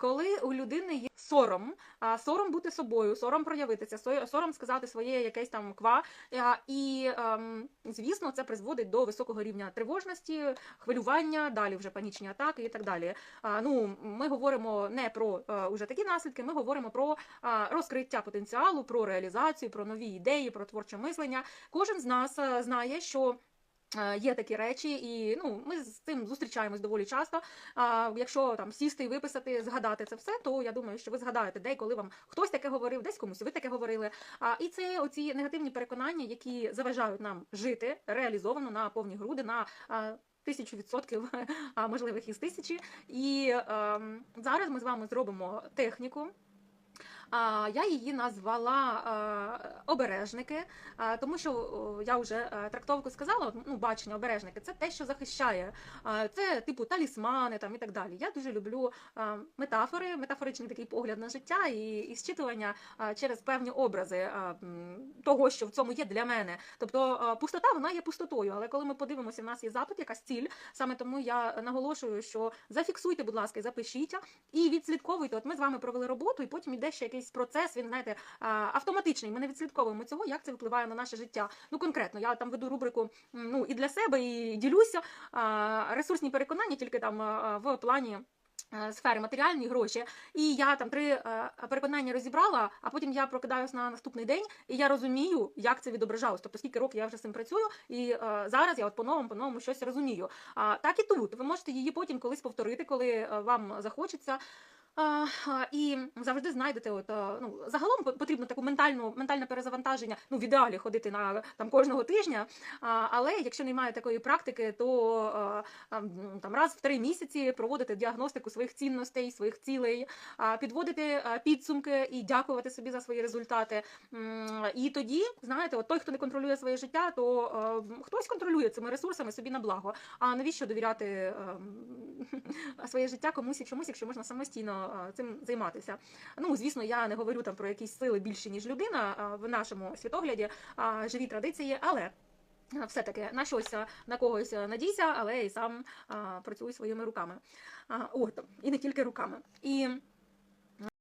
Коли у людини є сором, сором бути собою, сором проявитися, сором сказати своє якесь там ква, і ем, звісно, це призводить до високого рівня тривожності, хвилювання, далі вже панічні атаки і так далі. Ну, ми говоримо не про е, уже такі наслідки, ми говоримо про розкриття потенціалу, про реалізацію, про нові ідеї, про творче мислення. Кожен з нас е, знає, що. Е, Є такі речі, і ну ми з цим зустрічаємось доволі часто. А якщо там сісти і виписати, згадати це все, то я думаю, що ви згадаєте, де і коли вам хтось таке говорив, десь комусь ви таке говорили. А і це оці негативні переконання, які заважають нам жити реалізовано на повні груди, на а, тисячу відсотків, а можливих із тисячі. І ем, зараз ми з вами зробимо техніку. А я її назвала е, обережники, е, тому що я вже е, трактовку сказала. Ну, бачення обережники це те, що захищає. Це типу талісмани там і так далі. Я дуже люблю метафори, метафоричний такий погляд на життя і, і зчитування через певні образи того, що в цьому є для мене. Тобто пустота вона є пустотою. Але коли ми подивимося, в нас є запит, якась ціль. Саме тому я наголошую, що зафіксуйте, будь ласка, запишіть і відслідковуйте. От ми з вами провели роботу, і потім йде ще якийсь процес. Він знаєте автоматичний. Ми не відслідковуємо цього, як це впливає на наше життя. Ну конкретно, я там веду рубрику ну і для себе, і ділюся ресурсні переконання, тільки там в плані. Сфери матеріальні гроші, і я там три переконання розібрала, а потім я прокидаюсь на наступний день, і я розумію, як це відображалось. Тобто скільки років я вже з цим працюю, і зараз я от по-новому, по-новому щось розумію. А так і тут ви можете її потім колись повторити, коли вам захочеться. І завжди знайдете, от ну загалом потрібно таку ментальну ментальне перезавантаження. Ну в ідеалі ходити на там кожного тижня. А, але якщо немає такої практики, то а, а, там раз в три місяці проводити діагностику своїх цінностей, своїх цілей, а, підводити а, підсумки і дякувати собі за свої результати. І тоді, знаєте, от той, хто не контролює своє життя, то а, хтось контролює цими ресурсами собі на благо. А навіщо довіряти ем, своє життя комусь і чомусь, якщо можна самостійно цим займатися? Ну, звісно, я не говорю там про якісь сили більші, ніж людина в нашому світогляді, живі традиції, але. е, Все-таки на щось на когось надійся, але і сам працюй своїми руками. От, і не тільки руками. І